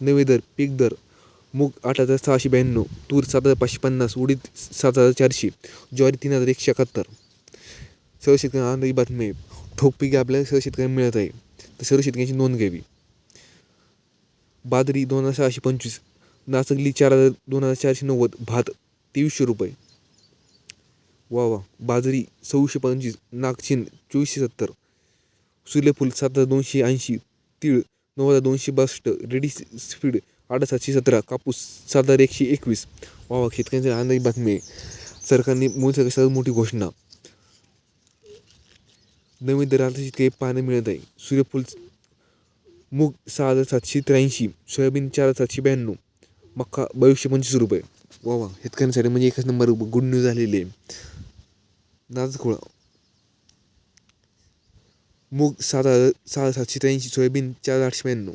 नवे दर पीक दर मूग आठ हजार सहाशे ब्याण्णव तूर सात हजार पाचशे पन्नास उडीद सात हजार चारशे ज्वारी तीन हजार एकशे एकाहत्तर. सर्व शेतकऱ्यांना आनंदाची बातमी आहे. ठोक पीक आपल्याला सर्व शेतकऱ्यांना मिळत आहे. तर सर्व शेतकऱ्यांची नोंद घ्यावी. बाजरी दोन हजार सहाशे पंचवीस नाचगली चार हजार दोन हजार चारशे नव्वद भात तेवीसशे रुपये. वा वा बाजरी सव्वीसशे पंचवीस नागचिन चोवीसशे सत्तर सूर्यफूल सात हजार दोनशे ऐंशी तीळ नऊ हजार दोनशे बासष्ट रेडी स्पीड आठ सातशे सतरा कापूस सात हजार एकशे एकवीस. वा वा शेतकऱ्यांची आनंदाची बातमी. आहे सरकारने मोदी सर्वात मोठी घोषणा. नवीन दर आता शेतकरी पाहायला मिळत आहे. सूर्यफूल मूग सहा हजार सातशे त्र्याऐंशी सोयाबीन चार हजार सातशे ब्याण्णव मक्का बावीसशे पंचवीस रुपये. वा वा शेतकऱ्यांसाठी म्हणजे एकच नंबर गुड न्यूज झालेली आहे. नाचखोळा मूग सात हजार सहा हजार सातशे त्र्याऐंशी सोयाबीन चार हजार आठशे ब्याण्णव